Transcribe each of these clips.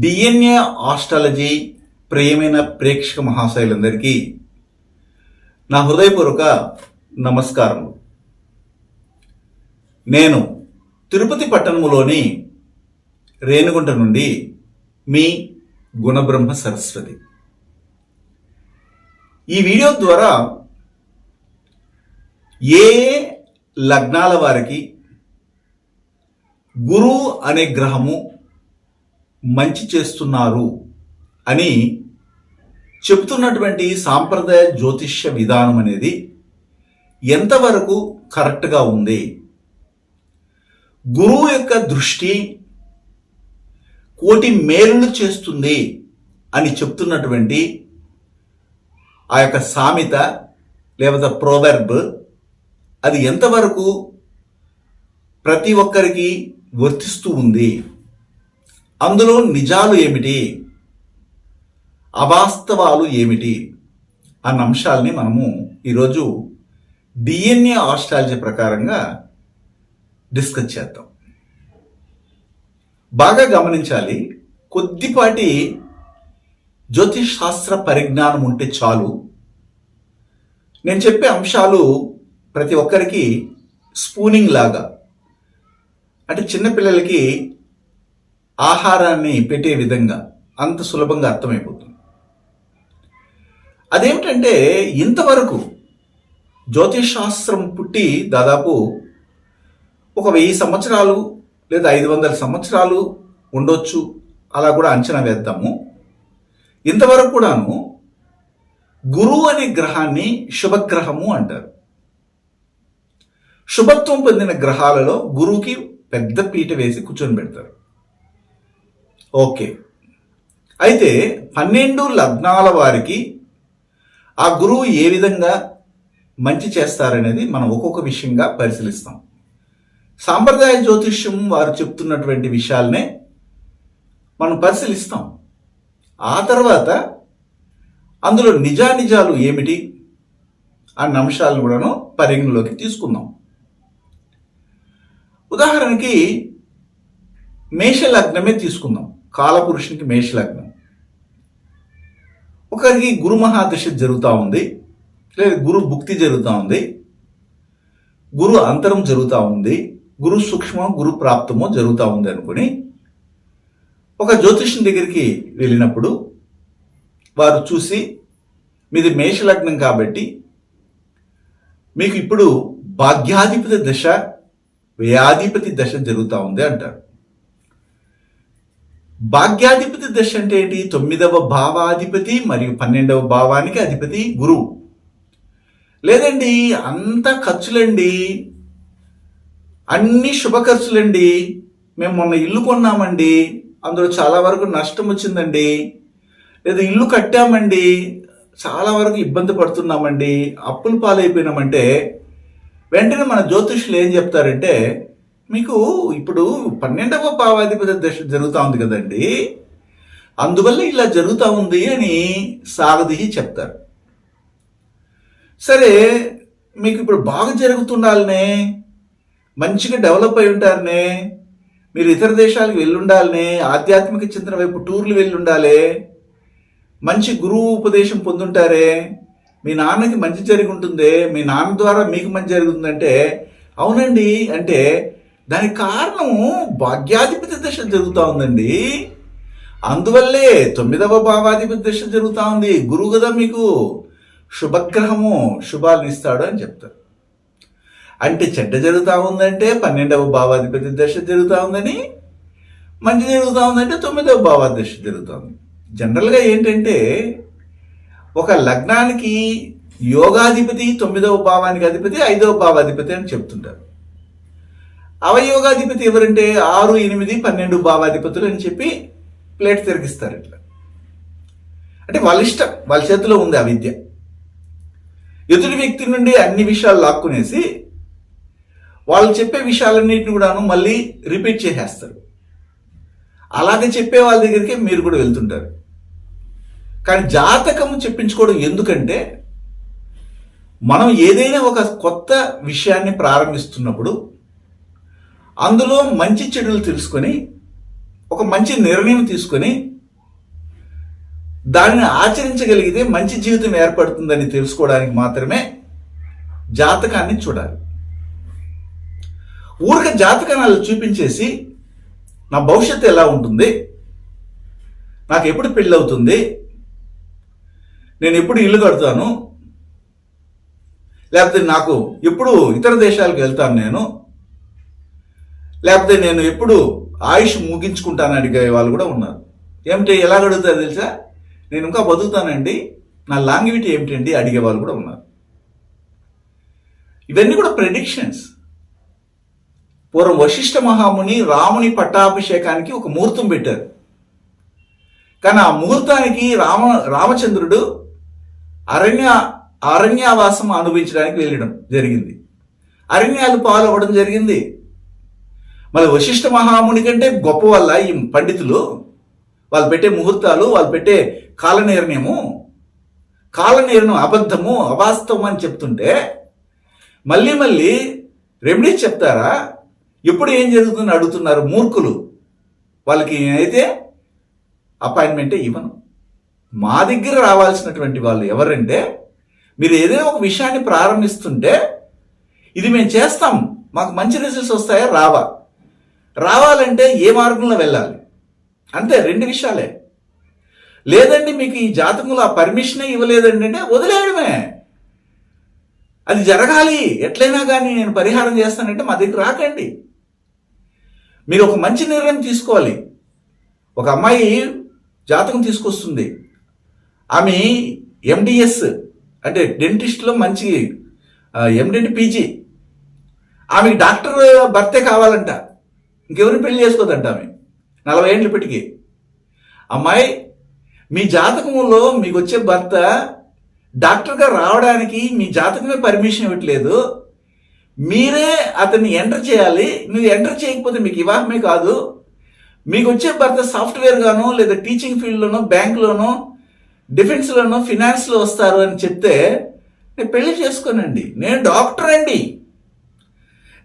DNA astrology ప్రియమైన ప్రేక్షక మహాశైలందరికీ నా హృదయపూర్వక నమస్కారములు. నేను తిరుపతి పట్టణములోని రేణుగుంట నుండి మీ గుణబ్రహ్మ సరస్వతి. ఈ వీడియో ద్వారా ఏ లగ్నాల వారికి గురువు అనే గ్రహము మంచి చేస్తున్నారు అని చెబుతున్నటువంటి సాంప్రదాయ జ్యోతిష్య విధానం అనేది ఎంతవరకు కరెక్ట్గా ఉంది? గురువు యొక్క దృష్టి కోటి మేలులు చేస్తుంది అని చెప్తున్నటువంటి ఆ యొక్క సామెత లేకపోతే ప్రోవెర్బ్ అది ఎంతవరకు ప్రతి ఒక్కరికి వర్తిస్తూ ఉంది? అందులో నిజాలు ఏమిటి? అవాస్తవాలు ఏమిటి? అన్న అంశాలని మనము ఈరోజు డిఎన్ఏ ఆస్ట్రాలజీ ప్రకారంగా డిస్కస్ చేద్దాం. బాగా గమనించాలి కొద్దిపాటి జ్యోతిష్ శాస్త్ర పరిజ్ఞానం ఉంటే చాలు. నేను చెప్పే అంశాలు ప్రతి ఒక్కరికి స్పూనింగ్ లాగా. అంటే చిన్నపిల్లలకి ఆహారాన్ని పెట్టే విధంగా అంత సులభంగా అర్థమైపోతుంది. అదేమిటంటే ఇంతవరకు జ్యోతిష్ శాస్త్రం పుట్టి దాదాపు ఒక వెయ్యి సంవత్సరాలు లేదా ఐదు వందల సంవత్సరాలు ఉండొచ్చు. అలా కూడా అంచనా వేద్దాము. ఇంతవరకు కూడాను గురువు అనే గ్రహాన్ని శుభగ్రహము అంటారు. శుభత్వం పొందిన గ్రహాలలో గురువుకి పెద్ద పీట వేసి కూర్చొని పెడతారు. ఓకే. అయితే పన్నెండు లగ్నాల వారికి ఆ గురువు ఏ విధంగా మంచి చేస్తారనేది మనం ఒక్కొక్క విషయంగా పరిశీలిస్తాం. సాంప్రదాయ జ్యోతిష్యం వారు చెప్తున్నటువంటి విషయాలనే మనం పరిశీలిస్తాం. ఆ తర్వాత అందులో నిజానిజాలు ఏమిటి అన్న అంశాలను కూడాను పరిగణలోకి తీసుకుందాం. ఉదాహరణకి మేష లగ్నమే తీసుకుందాం. కాలపురుషునికి మేషలగ్నం. ఒకరికి గురు మహాదశ జరుగుతూ ఉంది లేదా గురు భుక్తి జరుగుతూ ఉంది గురు అంతరం జరుగుతూ ఉంది గురు సూక్ష్మం గురు ప్రాప్తమో జరుగుతూ ఉంది అనుకుని ఒక జ్యోతిష్యం దగ్గరికి వెళ్ళినప్పుడు వారు చూసి మీది మేషలగ్నం కాబట్టి మీకు ఇప్పుడు భాగ్యాధిపతి దశ వ్యయాధిపతి దశ జరుగుతూ ఉంది అంటారు. భాగ్యాధిపతి దశ అంటే ఏంటి? తొమ్మిదవ భావాధిపతి మరియు పన్నెండవ భావానికి అధిపతి గురువు లేదండి అంత ఖర్చులండి. అన్ని శుభ ఖర్చులండి. మేము మొన్న ఇల్లు కొన్నామండి. అందులో చాలా వరకు నష్టం వచ్చిందండి. లేదా ఇల్లు కట్టామండి. చాలా వరకు ఇబ్బంది పడుతున్నామండి. అప్పులు పాలైపోయినామంటే వెంటనే మన జ్యోతిష్యులు ఏం చెప్తారంటే మీకు ఇప్పుడు పన్నెండవ భావాధిపత దశ జరుగుతూ ఉంది కదండి. అందువల్ల ఇలా జరుగుతూ ఉంది అని సాగదీసి చెప్తారు. సరే మీకు ఇప్పుడు బాగా జరుగుతుండాలనే మంచిగా డెవలప్ అయి ఉంటారనే మీరు ఇతర దేశాలకు వెళ్ళుండాలనే ఆధ్యాత్మిక చింతన వైపు టూర్లు వెళ్ళుండాలి మంచి గురువు ఉపదేశం పొందుంటారే మీ నాన్నకి మంచి జరిగి ఉంటుంది మీ నాన్న ద్వారా మీకు మంచి జరుగుతుందంటే అవునండి అంటే దానికి కారణం భాగ్యాధిపతి దశ జరుగుతూ ఉందండి. అందువల్లే తొమ్మిదవ భావాధిపతి దశ జరుగుతూ ఉంది. గురువు కదా మీకు. శుభగ్రహము శుభాలను ఇస్తాడు అని చెప్తారు. అంటే చెడ్డ జరుగుతూ ఉందంటే పన్నెండవ భావాధిపతి దశ జరుగుతూ ఉందని మంచి జరుగుతూ ఉందంటే తొమ్మిదవ భావాధిపతి దశ జరుగుతా ఉంది. జనరల్గా ఏంటంటే ఒక లగ్నానికి యోగాధిపతి తొమ్మిదవ భావానికి అధిపతి ఐదవ భావాధిపతి అని చెప్తుంటారు. అవయోగాధిపతి ఎవరంటే ఆరు ఎనిమిది పన్నెండు భావాధిపతులు అని చెప్పి ప్లేట్ తిరిగిస్తారు ఇట్లా. అంటే వాళ్ళ ఇష్టం వాళ్ళ చేతిలో ఉంది ఆ విద్య. ఎదుటి వ్యక్తి నుండి అన్ని విషయాలు లాక్కునేసి వాళ్ళు చెప్పే విషయాలన్నింటిని కూడాను మళ్ళీ రిపీట్ చేసేస్తారు. అలాగే చెప్పే వాళ్ళ దగ్గరికి మీరు కూడా వెళ్తుంటారు. కానీ జాతకము చెప్పించుకోవడం ఎందుకంటే మనం ఏదైనా ఒక కొత్త విషయాన్ని ప్రారంభిస్తున్నప్పుడు అందులో మంచి చెడులు తెలుసుకొని ఒక మంచి నిర్ణయం తీసుకొని దానిని ఆచరించగలిగితే మంచి జీవితం ఏర్పడుతుందని తెలుసుకోవడానికి మాత్రమే జాతకాన్ని చూడాలి. ఊరిక జాతకాలు చూపించేసి నా భవిష్యత్తు ఎలా ఉంటుంది? నాకు ఎప్పుడు పెళ్ళి అవుతుంది నేను ఎప్పుడు ఇల్లు కడతాను? లేకపోతే నాకు ఎప్పుడు ఇతర దేశాలకు వెళ్తాను నేను? లేకపోతే నేను ఎప్పుడు ఆయుష్ ముగించుకుంటాను అడిగే వాళ్ళు కూడా ఉన్నారు. ఏమిటి ఎలా అడుగుతారు తెలుసా? నేను ఇంకా బతుకుతానండి నా లాంగ్విటీ ఏమిటండి అడిగే వాళ్ళు కూడా ఉన్నారు. ఇవన్నీ కూడా ప్రెడిక్షన్స్ పూర్వం వశిష్ఠ మహాముని రాముని పట్టాభిషేకానికి ఒక ముహూర్తం పెట్టారు. కానీ ఆ ముహూర్తానికి రామ రామచంద్రుడు అరణ్య అరణ్యావాసం అనుభవించడానికి వెళ్ళడం జరిగింది. అరణ్యాలు పాలవ్వడం జరిగింది. మరి వశిష్ఠ మహాముని కంటే గొప్ప వల్ల ఈ పండితులు వాళ్ళు పెట్టే ముహూర్తాలు వాళ్ళు పెట్టే కాల నిర్ణయము కాల నిర్ణయం అబద్ధము అవాస్తవం అని చెప్తుంటే మళ్ళీ మళ్ళీ రెమెడీస్ చెప్తారా? ఎప్పుడు ఏం జరుగుతుందని అడుగుతున్నారు మూర్ఖులు. వాళ్ళకి అయితే అపాయింట్మెంటే ఇవ్వను. మా దగ్గర రావాల్సినటువంటి వాళ్ళు ఎవరంటే మీరు ఏదైనా ఒక విషయాన్ని ప్రారంభిస్తుంటే ఇది మేము చేస్తాం మాకు మంచి రిజల్ట్స్ వస్తాయా? రావా. రావాలంటే ఏ మార్గంలో వెళ్ళాలి? అంతే రెండు విషయాలే. లేదండి మీకు ఈ జాతకంలో ఆ పర్మిషనే ఇవ్వలేదండి అంటే వదిలేయడమే. అది జరగాలి. ఎట్లయినా కానీ నేను పరిహారం చేస్తానంటే మా దగ్గర రాకండి. మీరు ఒక మంచి నిర్ణయం తీసుకోవాలి. ఒక అమ్మాయి జాతకం తీసుకొస్తుంది. ఆమె ఎండిఎస్ అంటే డెంటిస్ట్లో మంచి ఎండెంట్ పీజీ ఆమెకి డాక్టర్ భర్తే కావాలంట. ఇంకెవరిని పెళ్ళి చేసుకోదంట ఆమె? నలభై ఏళ్ళు ఇప్పటికి. అమ్మాయి మీ జాతకంలో మీకు వచ్చే భర్త డాక్టర్గా రావడానికి మీ జాతకమే పర్మిషన్ ఇవ్వట్లేదు. మీరే అతన్ని ఎంటర్ చేయాలి. మీరు ఎంటర్ చేయకపోతే మీకు వివాహమే కాదు. మీకు వచ్చే భర్త సాఫ్ట్వేర్గానో లేదా టీచింగ్ ఫీల్డ్లోనో బ్యాంక్లోనో డిఫెన్స్లోనో ఫినాన్స్లో వస్తారు అని చెప్తే నేను పెళ్ళి చేసుకోనండి. నేను డాక్టర్ అండి.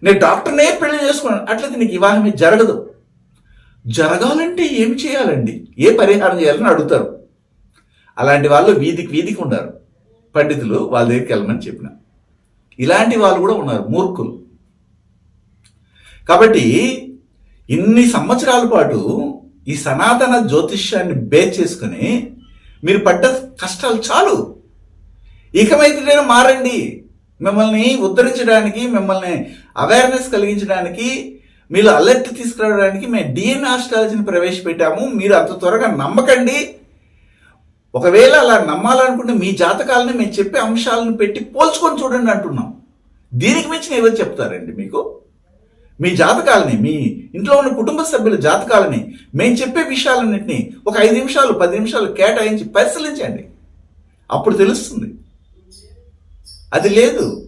నేను డాక్టర్నే పెళ్ళి చేసుకున్నాను. అట్లయితే నీకు వివాహమే జరగదు. జరగాలంటే ఏం చేయాలండి? ఏ పరిహారం చేయాలని అడుగుతారు. అలాంటి వాళ్ళు వీధికి వీధికి ఉన్నారు. పండితులు వాళ్ళ దగ్గరికి వెళ్ళమని చెప్పిన. ఇలాంటి వాళ్ళు కూడా ఉన్నారు మూర్ఖులు. కాబట్టి ఇన్ని సంవత్సరాల పాటు ఈ సనాతన జ్యోతిష్యాన్ని బేస్ చేసుకుని మీరు పడ్డ కష్టాలు చాలు. ఇకమైతేనే మారండి. మిమ్మల్ని ఉద్ధరించడానికి మిమ్మల్ని అవేర్నెస్ కలిగించడానికి మీరు అలర్ట్ తీసుకురావడానికి మేము డిఎన్ ఆస్ట్రాలజీని ప్రవేశపెట్టాము. మీరు అంత త్వరగా నమ్మకండి. ఒకవేళ అలా నమ్మాలనుకుంటే మీ జాతకాలని మేము చెప్పే అంశాలను పెట్టి పోల్చుకొని చూడండి అంటున్నాం. దీనికి మించిన ఎవరు చెప్తారండి మీకు? మీ జాతకాలని మీ ఇంట్లో ఉన్న కుటుంబ సభ్యుల జాతకాలని మేము చెప్పే విషయాలన్నింటినీ ఒక ఐదు నిమిషాలు పది నిమిషాలు కేటాయించి పరిశీలించండి. అప్పుడు తెలుస్తుంది. అది లేదు.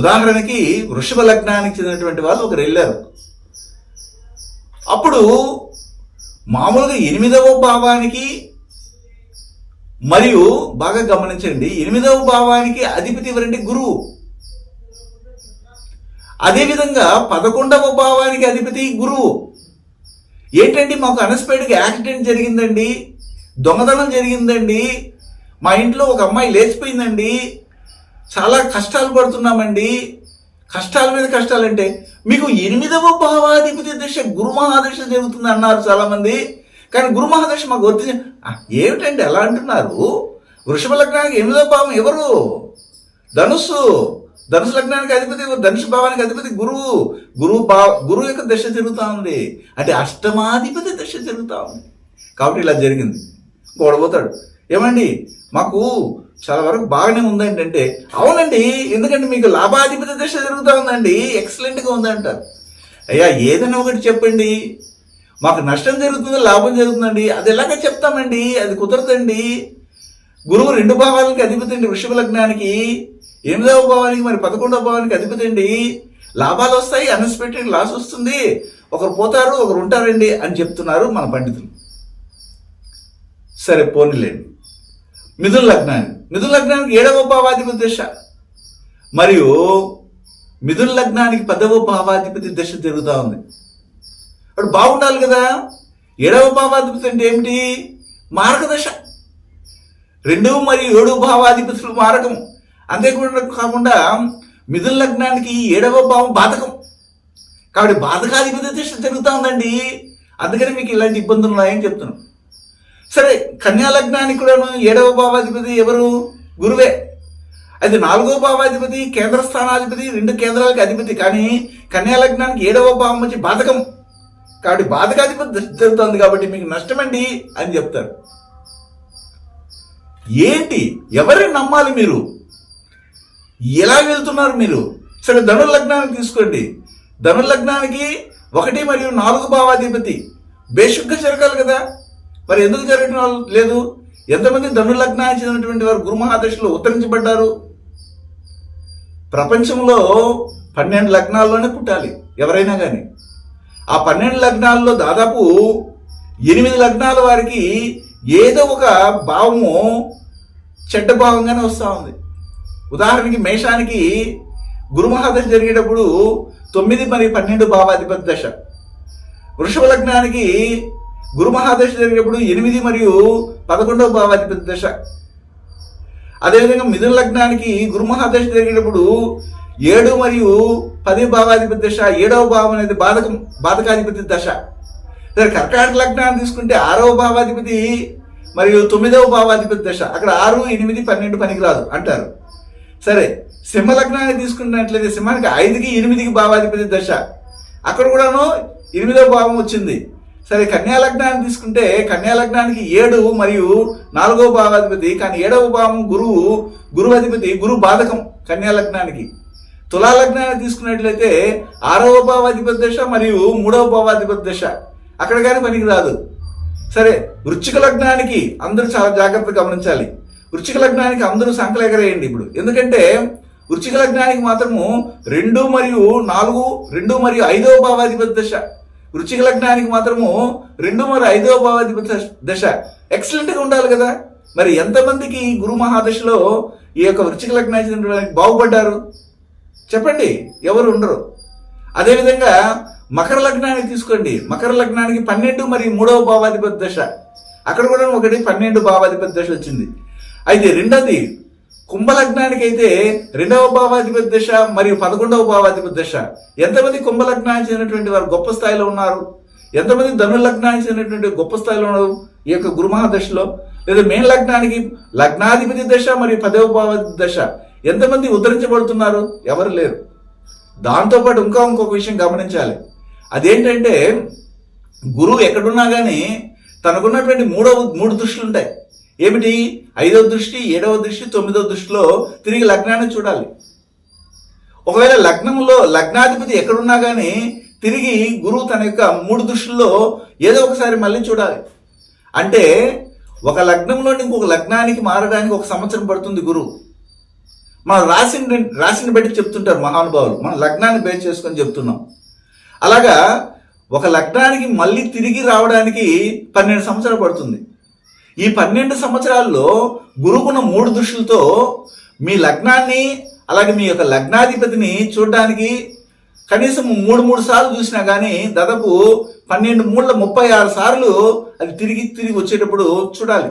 ఉదాహరణకి వృషభ లగ్నానికి చెందినటువంటి వాళ్ళు ఒకరు వెళ్ళారు. అప్పుడు మామూలుగా ఎనిమిదవ భావానికి మరియు బాగా గమనించండి ఎనిమిదవ భావానికి అధిపతి ఎవరంటే గురువు. అదేవిధంగా పదకొండవ భావానికి అధిపతి గురువు. ఏంటండి మాకు అన్ఎక్స్పెక్టెడ్గా యాక్సిడెంట్ జరిగిందండి దొంగతనం జరిగిందండి మా ఇంట్లో ఒక అమ్మాయి లేచిపోయిందండి చాలా కష్టాలు పడుతున్నామండి. కష్టాల మీద కష్టాలంటే మీకు ఎనిమిదవ భావాధిపతి దశ గురు మహాదశ జరుగుతుంది అన్నారు చాలా మంది కానీ గురు మహాదశ మాకు వద్దు. ఏమిటండి ఎలా అంటున్నారు? వృషభ లగ్నానికి ఎనిమిదవ భావం ఎవరు? ధనుస్సు. ధనుసు లగ్నానికి అధిపతి ధనుసు భావానికి అధిపతి గురువు గురువు భావ గురువు యొక్క దశ జరుగుతూ ఉంది. అంటే అష్టమాధిపతి దశ జరుగుతూ ఉంది. కాబట్టి ఇలా జరిగింది. గొడవపోతాడు ఏమండి? మాకు చాలా వరకు బాగానే ఉందండి అంటే అవునండి ఎందుకంటే మీకు లాభాధిపతి దశ జరుగుతూ ఉందండి ఎక్సలెంట్గా ఉందంటారు. అయ్యా ఏదైనా ఒకటి చెప్పండి. మాకు నష్టం జరుగుతుంది లాభం జరుగుతుందండి? అది ఎలాగ చెప్తామండి? అది కుదరదండి. గురువు రెండు భావాలకి అధిపతి అండి వృషభ లగ్నానికి. ఎనిమిదవ భావానికి మరి పదకొండవ భావానికి అధిపతి అండి. లాభాలు వస్తాయి అన్ఎక్స్పెక్టెడ్ లాస్ వస్తుంది. ఒకరు పోతారు ఒకరు ఉంటారండి అని చెప్తున్నారు మన పండితులు. సరే పోనీలేండి. మిథున లగ్నానికి మిథున లగ్నానికి ఏడవ భావాధిపతి దశ. మరియు మిథున లగ్నానికి పదవ భావాధిపతి దశ జరుగుతూ ఉంది. అప్పుడు బాగుండాలి కదా. ఏడవ భావాధిపతి అంటే ఏమిటి? మారకదశ. రెండు మరియు ఏడు భావాధిపతులు మారకం. అంతేకాకుండా కాకుండా మిథున లగ్నానికి ఏడవ భావం బాధకం. కాబట్టి బాధకాధిపతి దశ జరుగుతూ ఉందండి. అందుకని మీకు ఇలాంటి ఇబ్బందులు ఉన్నాయని చెప్తున్నాను. సరే కన్యా లగ్నానికి కూడాను ఏడవ భావాధిపతి ఎవరు? గురువే. అది నాలుగో భావాధిపతి కేంద్ర స్థానాధిపతి రెండు కేంద్రాలకి అధిపతి. కానీ కన్యా లగ్నానికి ఏడవ భావం వచ్చి బాధకం. కాబట్టి బాధకాధిపతి జరుగుతుంది కాబట్టి మీకు నష్టమండి అని చెప్తారు. ఏంటి? ఎవరిని నమ్మాలి మీరు? ఎలా వెళ్తున్నారు మీరు? సరే ధనుర్లగ్నానికి తీసుకోండి. ధనుర్లగ్నానికి ఒకటి మరియు నాలుగు భావాధిపతి. బేషుగ్గా జరగాలి కదా. మరి ఎందుకు జరగటం లేదు? ఎంతమంది ధనులగ్నానికి చెందినటువంటి వారు గురుమహాదశలో ఉత్తరించబడ్డారు? ప్రపంచంలో పన్నెండు లగ్నాల్లోనే పుట్టాలి ఎవరైనా కానీ ఆ పన్నెండు లగ్నాల్లో దాదాపు ఎనిమిది లగ్నాల వారికి ఏదో ఒక భావము చెడ్డ భావంగానే వస్తూ ఉంది. ఉదాహరణకి మేషానికి గురుమహాదశ జరిగేటప్పుడు తొమ్మిది మరియు పన్నెండు భావాధిపతి దశ. వృషభ లగ్నానికి గురు మహాదశ జరిగినప్పుడు ఎనిమిది మరియు పదకొండవ భావాధిపతి దశ. అదేవిధంగా మిథున లగ్నానికి గురు మహాదశ జరిగినప్పుడు ఏడు మరియు పది భావాధిపతి దశ ఏడవ భావం అనేది బాధకం బాధకాధిపతి దశ. కర్కాటక లగ్నాన్ని తీసుకుంటే ఆరవ భావాధిపతి మరియు తొమ్మిదవ భావాధిపతి దశ. అక్కడ ఆరు ఎనిమిది పన్నెండు పనికిరాదు అంటారు. సరే సింహ లగ్నాన్ని తీసుకున్నట్లయితే సింహానికి ఐదుకి ఎనిమిదికి భావాధిపతి దశ. అక్కడ కూడాను ఎనిమిదవ భావం వచ్చింది. సరే కన్యా లగ్నాన్ని తీసుకుంటే కన్యా లగ్నానికి ఏడు మరియు నాలుగవ భావాధిపతి కానీ ఏడవ భావం గురువు గురువు అధిపతి గురు బాధకం కన్యా లగ్నానికి తులా లగ్నాన్ని తీసుకున్నట్లయితే ఆరవ భావాధిపతి దశ మరియు మూడవ భావాధిపతి దశ. అక్కడ కానీ పనికి రాదు. సరే వృచ్చిక లగ్నానికి అందరూ చాలా జాగ్రత్తగా గమనించాలి. వృచ్చిక లగ్నానికి అందరూ సంకలేకరేయండి ఇప్పుడు. ఎందుకంటే వృచ్చిక లగ్నానికి మాత్రము రెండు మరియు నాలుగు రెండు మరియు ఐదవ భావాధిపతి దశ. వృశ్చిక లగ్నానికి మాత్రము రెండు మరి ఐదవ భావాధిపతి దశ. ఎక్సలెంట్గా ఉండాలి కదా. మరి ఎంతమందికి గురు మహాదశలో ఈ యొక్క వృశ్చిక లగ్నానికి బాగుపడ్డారు? చెప్పండి. ఎవరు ఉండరు. అదేవిధంగా మకర లగ్నానికి తీసుకోండి. మకర లగ్నానికి పన్నెండు మరియు మూడవ భావాధిపతి దశ. అక్కడ కూడా ఒకటి పన్నెండు భావాధిపతి దశ వచ్చింది. అయితే రెండోది కుంభలగ్నానికి అయితే రెండవ భావాధిపతి దశ మరియు పదకొండవ భావాధిపతి దశ. ఎంతమంది కుంభలగ్నానికి చెందినటువంటి వారు గొప్ప స్థాయిలో ఉన్నారు? ఎంతమంది ధను లగ్నానికి చెందినటువంటి గొప్ప స్థాయిలో ఉన్నారు ఈ యొక్క గురుమహాదశలో? లేదా మేన్ లగ్నానికి లగ్నాధిపతి దశ మరియు పదవ భావాధిపతి దశ. ఎంతమంది ఉద్ధరించబడుతున్నారు? ఎవరు లేరు. దాంతోపాటు ఇంకా ఇంకొక విషయం గమనించాలి. అదేంటంటే గురువు ఎక్కడున్నా కానీ తనకున్నటువంటి మూడవ మూడు దృష్టిలు ఉంటాయి ఏమిటి? ఐదవ దృష్టి ఏడవ దృష్టి తొమ్మిదవ దృష్టిలో తిరిగి లగ్నాన్ని చూడాలి. ఒకవేళ లగ్నంలో లగ్నాధిపతి ఎక్కడున్నా కానీ తిరిగి గురువు తన యొక్క మూడు దృష్టిలో ఏదో ఒకసారి మళ్ళీ చూడాలి. అంటే ఒక లగ్నంలో ఇంకొక లగ్నానికి మారడానికి ఒక సంవత్సరం పడుతుంది గురువు. మన రాశిని రాశిని బట్టి చెప్తుంటారు మహానుభావులు. మన లగ్నాన్ని బేస్ చేసుకొని చెప్తున్నాం. అలాగా ఒక లగ్నానికి మళ్ళీ తిరిగి రావడానికి పన్నెండు సంవత్సరాలు పడుతుంది. ఈ పన్నెండు సంవత్సరాల్లో గురుకున్న మూడు దృష్టిలతో మీ లగ్నాన్ని అలాగే మీ యొక్క లగ్నాధిపతిని చూడడానికి కనీసం మూడు మూడు సార్లు చూసినా కానీ దాదాపు పన్నెండు మూడుల ముప్పై ఆరు సార్లు అది తిరిగి తిరిగి వచ్చేటప్పుడు చూడాలి.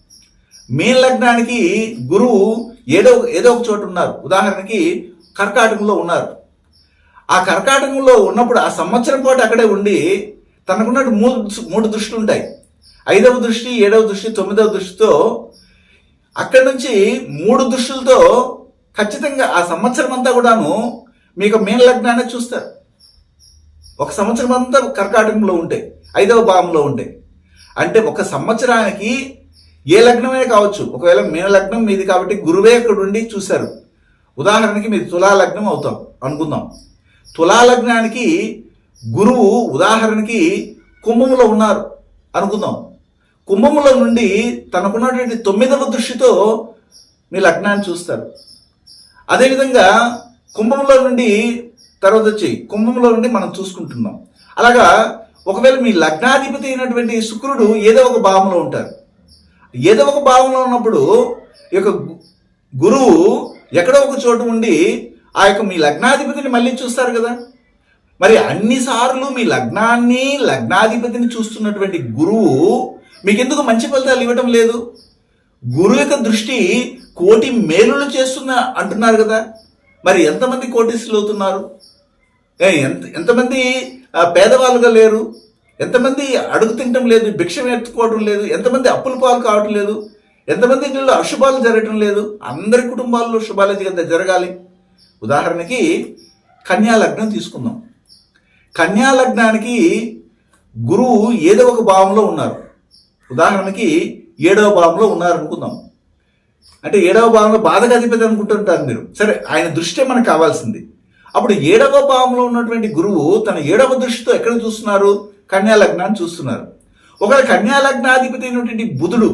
మీన లగ్నానికి గురువు ఏదో ఏదో ఒక చోటు ఉన్నారు. ఉదాహరణకి కర్కాటకంలో ఉన్నారు. ఆ కర్కాటకంలో ఉన్నప్పుడు ఆ సంవత్సరం పాటు అక్కడే ఉండి తనకున్నట్టు మూడు మూడు దృష్టిలు ఉంటాయి. ఐదవ దృష్టి ఏడవ దృష్టి తొమ్మిదవ దృష్టితో అక్కడి నుంచి మూడు దృష్టిలతో ఖచ్చితంగా ఆ సంవత్సరం అంతా కూడాను మీకు మీన లగ్నాన్ని చూస్తారు. ఒక సంవత్సరం అంతా కర్కాటకంలో ఉంటే ఐదవ భావంలో ఉంటే. అంటే ఒక సంవత్సరానికి ఏ లగ్నమే కావచ్చు. ఒకవేళ మీన లగ్నం మీది కాబట్టి గురువే అక్కడ ఉండి చూశారు. ఉదాహరణకి మీరు తులా లగ్నం అవుతాం. అనుకుందాం. తులా లగ్నానికి గురువు ఉదాహరణకి కుంభములో ఉన్నారు. అనుకుందాం. కుంభములో నుండి తనకున్నటువంటి తొమ్మిదవ దృష్టితో మీ లగ్నాన్ని చూస్తారు. అదేవిధంగా కుంభంలో నుండి తర్వాత వచ్చి కుంభంలో నుండి మనం చూసుకుంటున్నాం. అలాగా ఒకవేళ మీ లగ్నాధిపతి అయినటువంటి శుక్రుడు ఏదో ఒక భావంలో ఉంటారు. ఏదో ఒక భావంలో ఉన్నప్పుడు ఈ యొక్క గురువు ఎక్కడో ఒక చోటు ఉండి ఆ యొక్క మీ లగ్నాధిపతిని మళ్ళీ చూస్తారు కదా. మరి అన్నిసార్లు మీ లగ్నాన్ని లగ్నాధిపతిని చూస్తున్నటువంటి గురువు మీకు ఎందుకు మంచి ఫలితాలు ఇవ్వటం లేదు? గురువు యొక్క దృష్టి కోటి మేలులు చేస్తున్న అంటున్నారు కదా. మరి ఎంతమంది కోటీసులు అవుతున్నారు? ఎంత ఎంతమంది పేదవాళ్ళుగా లేరు? ఎంతమంది అడుగు తినటం లేదు భిక్షం ఎత్తుకోవడం లేదు ఎంతమంది అప్పుల పాలు కావటం లేదు ఎంతమంది ఇళ్ళలో అశుభాలు జరగటం లేదు. అందరి కుటుంబాల్లో శుభాలు జరగ- జరగాలి? ఉదాహరణకి కన్యాలగ్నం తీసుకుందాం. కన్యాలగ్నానికి గురువు ఏదో ఒక భావంలో ఉన్నారు. ఉదాహరణకి ఏడవ భావంలో ఉన్నారు అనుకుందాం అంటే ఏడవ భావంలో బాధగా అధిపతి అనుకుంటుంటారు మీరు. సరే ఆయన దృష్టే మనకు కావాల్సింది. అప్పుడు ఏడవ భావంలో ఉన్నటువంటి గురువు తన ఏడవ దృష్టితో ఎక్కడ చూస్తున్నారు? కన్యా లగ్నాన్ని చూస్తున్నారు. ఒకవేళ కన్యా లగ్నాధిపతి అయినటువంటి బుధుడు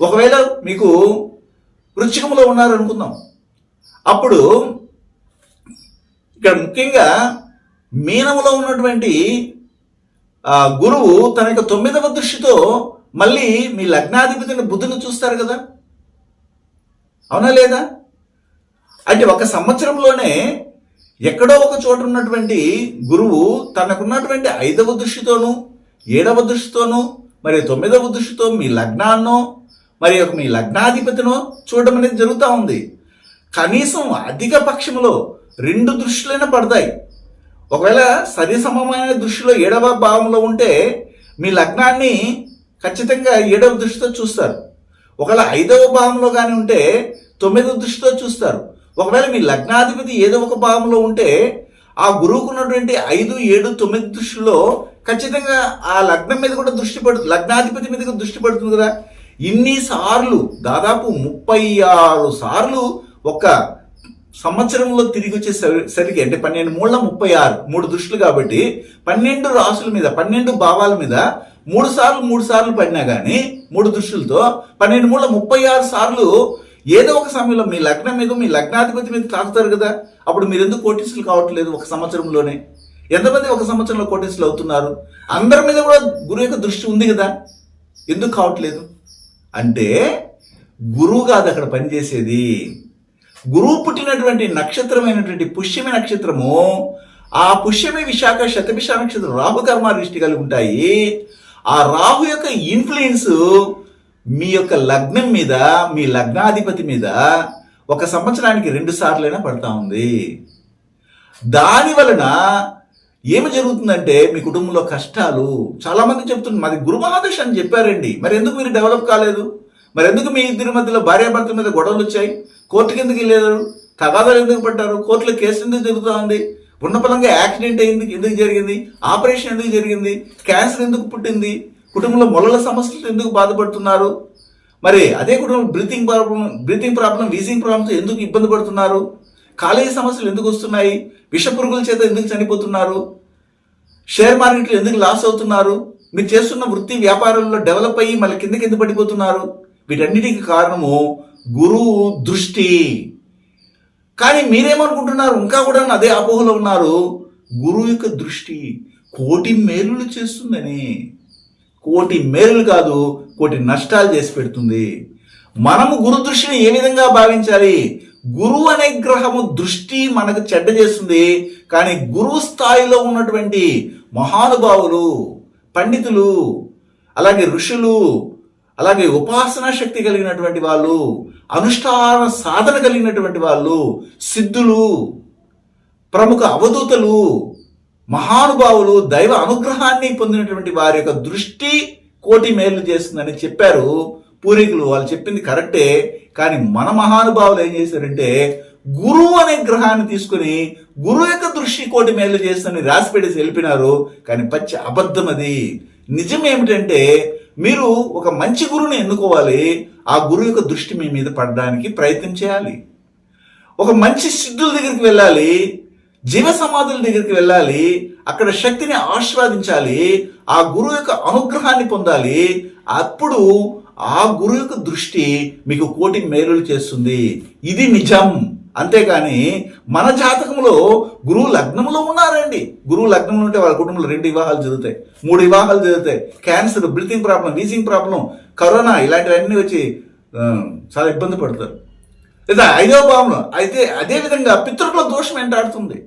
ఒకవేళ మీకు వృశ్చికంలో ఉన్నారు అనుకుందాం అప్పుడు ఇక్కడ ముఖ్యంగా మీనములో ఉన్నటువంటి గురువు తన యొక్క తొమ్మిదవ దృష్టితో మళ్ళీ మీ లగ్నాధిపతిని బుధుని చూస్తారు కదా? అవునా లేదా? అంటే ఒక సంవత్సరంలోనే ఎక్కడో ఒక చోట ఉన్నటువంటి గురువు తనకున్నటువంటి ఐదవ దృష్టితోనూ ఏడవ దృష్టితోనూ మరి తొమ్మిదవ దృష్టితో మీ లగ్నాన్నో మరి ఒక మీ లగ్నాధిపతినో చూడడం అనేది జరుగుతూ ఉంది. కనీసం అధిక పక్షంలో రెండు దృష్టిలైనా పడతాయి. ఒకవేళ సరి సమమైన దృష్టిలో ఏడవ భావంలో ఉంటే మీ లగ్నాన్ని ఖచ్చితంగా ఏడవ దృష్టితో చూస్తారు. ఒకవేళ ఐదవ భావంలో కానీ ఉంటే తొమ్మిదవ దృష్టితో చూస్తారు. ఒకవేళ మీ లగ్నాధిపతి ఏదో ఒక భావంలో ఉంటే ఆ గురువుకు ఉన్నటువంటి ఐదు ఏడు తొమ్మిది దృష్టిలో ఖచ్చితంగా ఆ లగ్నం మీద కూడా దృష్టి పడుతుంది లగ్నాధిపతి మీద కూడా దృష్టి పడుతుంది కదా. ఇన్ని సార్లు దాదాపు ముప్పై ఆరు సార్లు ఒక సంవత్సరంలో తిరిగి వచ్చే సరికి అంటే పన్నెండు మూళ్ళ ముప్పై ఆరు మూడు దృష్టిలు కాబట్టి పన్నెండు రాసుల మీద పన్నెండు భావాల మీద మూడు సార్లు మూడు సార్లు పడినా కానీ మూడు దృష్టిలతో పన్నెండు మూళ్ళ ముప్పై ఆరు సార్లు ఏదో ఒక సమయంలో మీ లగ్నం మీద మీ లగ్నాధిపతి మీద తాకుతారు కదా? అప్పుడు మీరు ఎందుకు కోటీసులు కావట్లేదు ఒక సంవత్సరంలోనే? ఎంతమంది ఒక సంవత్సరంలో కోటీసులు అవుతున్నారు? అందరి మీద కూడా గురువు యొక్క దృష్టి ఉంది కదా? ఎందుకు కావట్లేదు? అంటే గురువు కాదు అక్కడ పనిచేసేది. గురువు పుట్టినటువంటి నక్షత్రమైనటువంటి పుష్యమి నక్షత్రము ఆ పుష్యమి విశాఖ శతభిష నక్షత్రం రాహు కర్మ దృష్టి కలిగి ఉంటాయి. ఆ రాహు యొక్క ఇన్ఫ్లుయెన్స్ మీ యొక్క లగ్నం మీద మీ లగ్నాధిపతి మీద ఒక సంవత్సరానికి రెండు సార్లైనా పడతా ఉంది. దాని వలన ఏమి జరుగుతుందంటే మీ కుటుంబంలో కష్టాలు చాలా మంది చెప్తున్నారు మాది గురు అని చెప్పారండి. మరి ఎందుకు మీరు డెవలప్ కాలేదు? మరి ఎందుకు మీ ఇద్దరి మధ్యలో భార్యాభర్త మీద గొడవలు వచ్చాయి? కోర్టుకి ఎందుకు వెళ్ళారు? తగాదాలు ఎందుకు పడ్డారు? కోర్టులో కేసు ఎందుకు జరుగుతూ ఉంది? ఉన్నపలంగా యాక్సిడెంట్ అయింది ఎందుకు జరిగింది? ఆపరేషన్ ఎందుకు జరిగింది? క్యాన్సర్ ఎందుకు పుట్టింది? కుటుంబంలో మొలల సమస్యలు ఎందుకు బాధపడుతున్నారు? మరి అదే కుటుంబం breathing problem breathing problem wheezing ప్రాబ్లంతో ఎందుకు ఇబ్బంది పడుతున్నారు? కాలేజీ సమస్యలు ఎందుకు వస్తున్నాయి? విష పురుగుల చేత ఎందుకు చనిపోతున్నారు? షేర్ మార్కెట్లో ఎందుకు లాస్ అవుతున్నారు? మీరు చేస్తున్న వృత్తి వ్యాపారంలో డెవలప్ అయ్యి మళ్ళీ కింద కింద పడిపోతున్నారు? వీటన్నిటికి కారణము గురువు దృష్టి. కానీ మీరేమనుకుంటున్నారు? ఇంకా కూడా అదే అపోహలో ఉన్నారు. గురువు యొక్క దృష్టి కోటి మేలులు చేస్తుందని. కోటి మేలు కాదు కోటి నష్టాలు చేసి పెడుతుంది. మనము గురు దృష్టిని ఏ విధంగా భావించాలి? గురువు అనే గ్రహము దృష్టి మనకు చెడ్డ చేస్తుంది కానీ గురువు స్థాయిలో ఉన్నటువంటి మహానుభావులు పండితులు అలాగే ఋషులు అలాగే ఉపాసనా శక్తి కలిగినటువంటి వాళ్ళు అనుష్ఠాన సాధన కలిగినటువంటి వాళ్ళు సిద్ధులు ప్రముఖ అవధూతలు మహానుభావులు దైవ అనుగ్రహాన్ని పొందినటువంటి వారి యొక్క దృష్టి కోటి మేలు చేస్తుందని చెప్పారు పూర్వీకులు. వాళ్ళు చెప్పింది కరెక్టే. కానీ మన మహానుభావులు ఏం చేశారంటే గురువు అనే గ్రహాన్ని తీసుకుని గురువు యొక్క దృష్టి కోటి మేలు చేస్తుందని రాసి పెట్టేసి వెళ్ళిపోయినారు. కానీ పచ్చి అబద్ధం అది. నిజం ఏమిటంటే మీరు ఒక మంచి గురువుని ఎన్నుకోవాలి. ఆ గురువు యొక్క దృష్టి మీ మీద పడడానికి ప్రయత్నం చేయాలి. ఒక మంచి సిద్ధుల దగ్గరికి వెళ్ళాలి. జీవ సమాధుల దగ్గరికి వెళ్ళాలి అక్కడ శక్తిని ఆస్వాదించాలి ఆ గురువు యొక్క అనుగ్రహాన్ని పొందాలి అప్పుడు ఆ గురువు యొక్క దృష్టి మీకు కోటి మేలులు చేస్తుంది. ఇది నిజం. అంతేగాని మన జాతకంలో గురువు లగ్నంలో ఉన్నారండి. గురువు లగ్నంలో ఉంటే వాళ్ళ కుటుంబంలో రెండు వివాహాలు జరుగుతాయి. మూడు వివాహాలు జరుగుతాయి. Cancer breathing problem wheezing problem corona ఇలాంటివన్నీ వచ్చి చాలా ఇబ్బంది పడతారు. లేదా ఐదవ భావంలో అయితే అదే విధంగా పితృకుల దోషం వెంటాడుతుంది.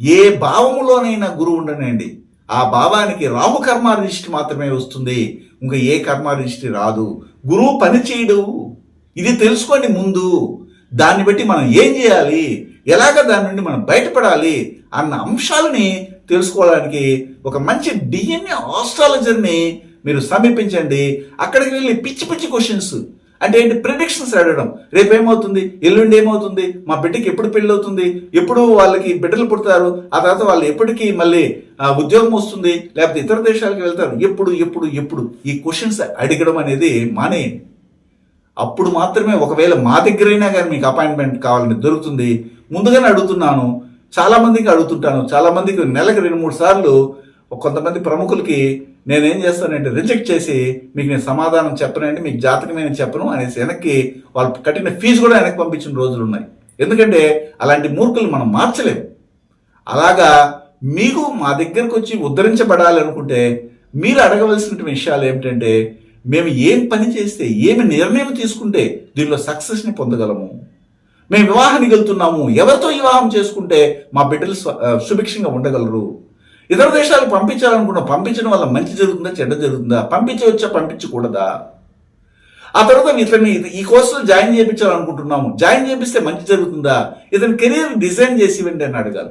ఏ భావములోనైనా గురువు ఉండనండి. ఆ భావానికి రాము కర్మారిష్టి మాత్రమే వస్తుంది. ఇంకా ఏ కర్మారిష్టి రాదు. గురువు పని చేయడు. ఇది తెలుసుకోండి ముందు. దాన్ని బట్టి మనం ఏం చేయాలి? ఎలాగ దాని నుండి మనం బయటపడాలి? అన్న అంశాలని తెలుసుకోవడానికి ఒక మంచి డిఎన్ఏ ఆస్ట్రాలజర్ని మీరు సమీపించండి. అక్కడికి వెళ్ళి పిచ్చి పిచ్చి క్వశ్చన్స్ అంటే ఏంటి? ప్రిడిక్షన్స్ అడగడం రేపు ఏమవుతుంది ఎల్లుండి ఏమవుతుంది? మా బిడ్డకి ఎప్పుడు పెళ్ళి అవుతుంది ఎప్పుడు వాళ్ళకి బిడ్డలు పుడతారు? ఆ తర్వాత వాళ్ళు ఎప్పటికీ మళ్ళీ ఉద్యోగం వస్తుంది? లేకపోతే ఇతర దేశాలకు వెళ్తారు? ఎప్పుడు ఎప్పుడు ఎప్పుడు? ఈ క్వశ్చన్స్ అడగడం అనేది మానేయండి అప్పుడు మాత్రమే ఒకవేళ మా దగ్గరైనా కానీ మీకు అపాయింట్మెంట్ కావాలని దొరుకుతుంది. ముందుగానే అడుగుతున్నాను. చాలామందికి అడుగుతుంటాను. చాలామందికి నెలకు రెండు మూడు సార్లు కొంతమంది ప్రముఖులకి నేనేం చేస్తానంటే రిజెక్ట్ చేసి మీకు నేను సమాధానం చెప్పనండి మీకు జాతకం నేను చెప్పను అనేసి వెనక్కి వాళ్ళు కట్టిన ఫీజు కూడా వెనక్కి పంపించిన రోజులు ఉన్నాయి. ఎందుకంటే అలాంటి మూర్ఖులు మనం మార్చలేము అలాగా మీకు మా దగ్గరకు వచ్చి ఉద్ధరించబడాలి అనుకుంటే మీరు అడగవలసిన విషయాలు ఏమిటంటే మేము ఏం పని చేస్తే ఏమి నిర్ణయం తీసుకుంటే దీనిలో సక్సెస్ని పొందగలము. మేము వివాహానికి వెళ్తున్నాము ఎవరితో వివాహం చేసుకుంటే మా బిడ్డలు సుభిక్షంగా ఉండగలరు. ఇతర దేశాలకు పంపించాలనుకున్నా పంపించడం వల్ల మంచి జరుగుతుందా చెడ్డ జరుగుతుందా? పంపించవచ్చా పంపించకూడదా? ఆ తర్వాత ఇతన్ని ఈ కోర్సులో జాయిన్ చేయించాలనుకుంటున్నాము. జాయిన్ చేపిస్తే మంచి జరుగుతుందా? ఇతని కెరీర్ డిజైన్ చేసి ఇవ్వండి అని అడగాలి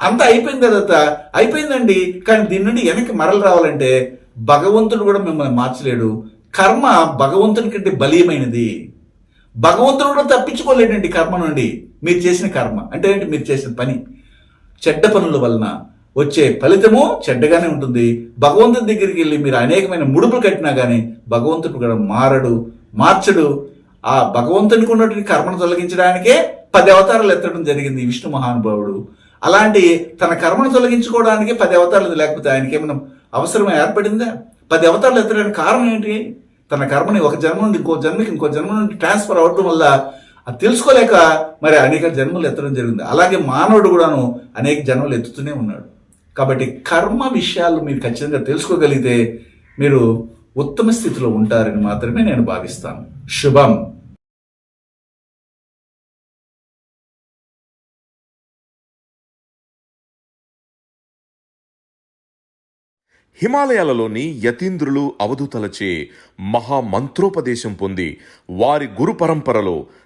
అంతా అయిపోయిన తర్వాత అయిపోయిందండి కానీ దీని నుండి వెనక్కి మరలు రావాలంటే భగవంతుడు కూడా మిమ్మల్ని మార్చలేడు. కర్మ భగవంతుని కంటే బలీయమైనది. భగవంతుడు కూడా తప్పించుకోలేడండి కర్మ నుండి. మీరు చేసిన కర్మ. అంటే ఏంటి? మీరు చేసిన పని. చెడ్డ పనుల వలన. వచ్చే ఫలితము చెడ్డగానే ఉంటుంది. భగవంతుడి దగ్గరికి వెళ్ళి మీరు అనేకమైన ముడుపులు కట్టినా కానీ భగవంతుడు కూడా మారడు మార్చడు. ఆ భగవంతునికి ఉన్నటువంటి కర్మను తొలగించడానికే పది అవతారాలు ఎత్తడం జరిగింది విష్ణు మహానుభావుడు. అలాంటి తన కర్మను తొలగించుకోవడానికి పది అవతారాలు లేకపోతే ఆయనకి ఏమైనా అవసరం ఏర్పడిందా? పది అవతారాలు ఎత్తడానికి కారణం ఏంటి? తన కర్మని ఒక జన్మ నుండి ఇంకో జన్మకి ఇంకో జన్మ నుండి ట్రాన్స్ఫర్ అవ్వడం వల్ల అది తెలుసుకోలేక మరి అనేక జన్మలు ఎత్తడం జరిగింది. అలాగే మానవుడు కూడాను అనేక జన్మలు ఎత్తుతూనే ఉన్నాడు. కాబట్టి కర్మ విషయాలు మీరు ఖచ్చితంగా తెలుసుకోగలిగితే మీరు ఉత్తమ స్థితిలో ఉంటారని మాత్రమే నేను భావిస్తాను. శుభం. హిమాలయాలలోని యతీంద్రులు అవధూతలచే మహామంత్రోపదేశం పొంది వారి గురు పరంపరలో